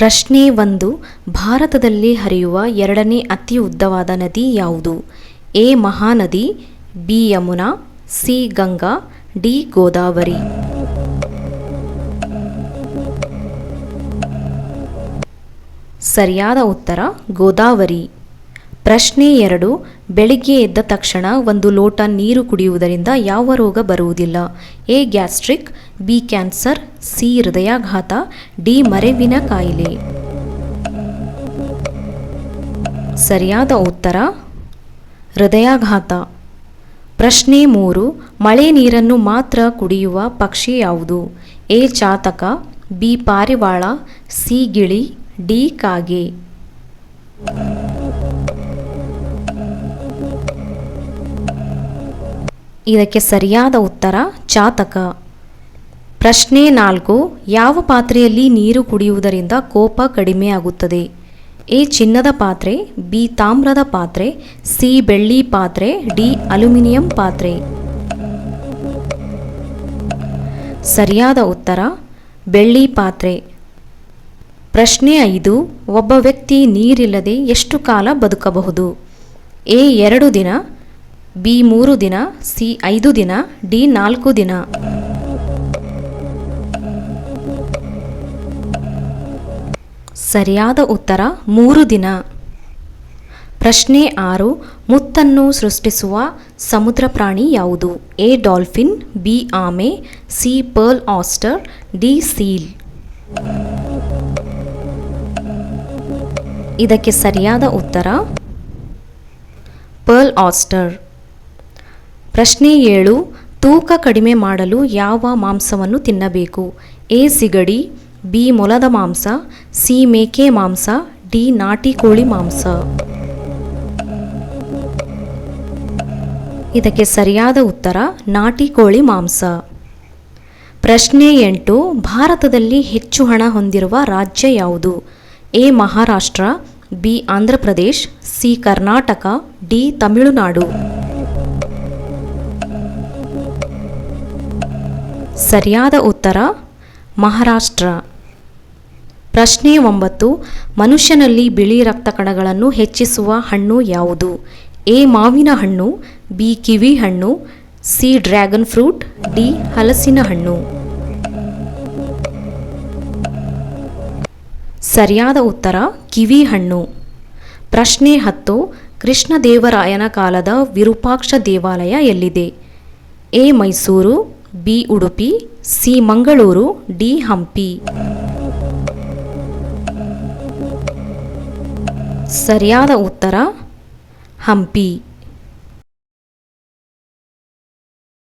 ಪ್ರಶ್ನೆ ಒಂದು, ಭಾರತದಲ್ಲಿ ಹರಿಯುವ ಎರಡನೇ ಅತಿ ಉದ್ದವಾದ ನದಿ ಯಾವುದು? A, Mahanadi, B, Yamuna, C, Ganga, D, Godavari. ಸರಿಯಾದ ಉತ್ತರ, ಗೋದಾವರಿ. ಪ್ರಶ್ನೆ ಎರಡು, ಬೆಳಿಗ್ಗೆ ಎದ್ದ ತಕ್ಷಣ ಒಂದು ಲೋಟ ನೀರು ಕುಡಿಯುವುದರಿಂದ ಯಾವ ರೋಗ ಬರುವುದಿಲ್ಲ? A, gastric, B, cancer, C, ಹೃದಯಾಘಾತ, ಡಿ, ಮರೆವಿನ ಕಾಯಿಲೆ. ಸರಿಯಾದ ಉತ್ತರ, ಹೃದಯಾಘಾತ. ಪ್ರಶ್ನೆ ಮೂರು, ಮಳೆ ನೀರನ್ನು ಮಾತ್ರ ಕುಡಿಯುವ ಪಕ್ಷಿ ಯಾವುದು? ಎ, ಚಾತಕ, ಬಿ, ಪಾರಿವಾಳ, ಸಿ, ಗಿಳಿ, ಡಿ, ಕಾಗೆ. ಇದಕ್ಕೆ ಸರಿಯಾದ ಉತ್ತರ, ಚಾತಕ. ಪ್ರಶ್ನೆ ನಾಲ್ಕು, ಯಾವ ಪಾತ್ರೆಯಲ್ಲಿ ನೀರು ಕುಡಿಯುವುದರಿಂದ ಕೋಪ ಕಡಿಮೆ ಆಗುತ್ತದೆ ಎ, ಚಿನ್ನದ ಪಾತ್ರೆ, ಬಿ, ತಾಮ್ರದ ಪಾತ್ರೆ, ಸಿ, ಬೆಳ್ಳಿ ಪಾತ್ರೆ, ಡಿ, ಅಲ್ಯೂಮಿನಿಯಂ ಪಾತ್ರೆ. ಸರಿಯಾದ ಉತ್ತರ, ಬೆಳ್ಳಿ ಪಾತ್ರೆ. ಪ್ರಶ್ನೆ ಐದು, ಒಬ್ಬ ವ್ಯಕ್ತಿ ನೀರಿಲ್ಲದೆ ಎಷ್ಟು ಕಾಲ ಬದುಕಬಹುದು? ಎ, ಎರಡು ದಿನ ಬಿ ಮೂರು ದಿನ, ಸಿ ಐದು ದಿನ, ಡಿ ನಾಲ್ಕು ದಿನ. ಸರಿಯಾದ ಉತ್ತರ, ಮೂರು ದಿನ. ಪ್ರಶ್ನೆ ಆರು, ಮುತ್ತನ್ನು ಸೃಷ್ಟಿಸುವ ಸಮುದ್ರ ಪ್ರಾಣಿ ಯಾವುದು? ಎ ಡಾಲ್ಫಿನ್, ಬಿ ಆಮೆ, C pearl oyster, D seal. ಇದಕ್ಕೆ ಸರಿಯಾದ ಉತ್ತರ, ಪರ್ಲ್ ಆಸ್ಟರ್. ಪ್ರಶ್ನೆ ಏಳು, ತೂಕ ಕಡಿಮೆ ಮಾಡಲು ಯಾವ ಮಾಂಸವನ್ನು ತಿನ್ನಬೇಕು? ಎ, ಸಿಗಡಿ, ಬಿ, ಮೊಲದ ಮಾಂಸ, ಸಿ, ಮೇಕೆ ಮಾಂಸ, ಡಿ, ನಾಟಿ ಕೋಳಿ ಮಾಂಸ. ಇದಕ್ಕೆ ಸರಿಯಾದ ಉತ್ತರ, ನಾಟಿ ಕೋಳಿ ಮಾಂಸ. ಪ್ರಶ್ನೆ ಎಂಟು, ಭಾರತದಲ್ಲಿ ಹೆಚ್ಚು ಹಣ ಹೊಂದಿರುವ ರಾಜ್ಯ ಯಾವುದು? A, Maharashtra, B Andhra Pradesh C, Karnataka, D, Tamil Nadu. ಸರಿಯಾದ ಉತ್ತರ, ಮಹಾರಾಷ್ಟ್ರ. ಪ್ರಶ್ನೆ ಒಂಬತ್ತು, ಮನುಷ್ಯನಲ್ಲಿ ಬಿಳಿ ರಕ್ತ ಕಣಗಳನ್ನು ಹೆಚ್ಚಿಸುವ ಹಣ್ಣು ಯಾವುದು? ಎ, ಮಾವಿನ ಹಣ್ಣು, ಬಿ, ಕಿವಿ ಹಣ್ಣು, ಸಿ, ಡ್ರ್ಯಾಗನ್ ಫ್ರೂಟ್, ಡಿ, ಹಲಸಿನ ಹಣ್ಣು. ಸರಿಯಾದ ಉತ್ತರ, ಕಿವಿ ಹಣ್ಣು. ಪ್ರಶ್ನೆ ಹತ್ತು, ಕೃಷ್ಣದೇವರಾಯನ ಕಾಲದ ವಿರೂಪಾಕ್ಷ ದೇವಾಲಯ ಎಲ್ಲಿದೆ? A, Mysore B Udupi C Mangalore D Hampi. ಸರಿಯಾದ ಉತ್ತರ ಹಂಪಿ.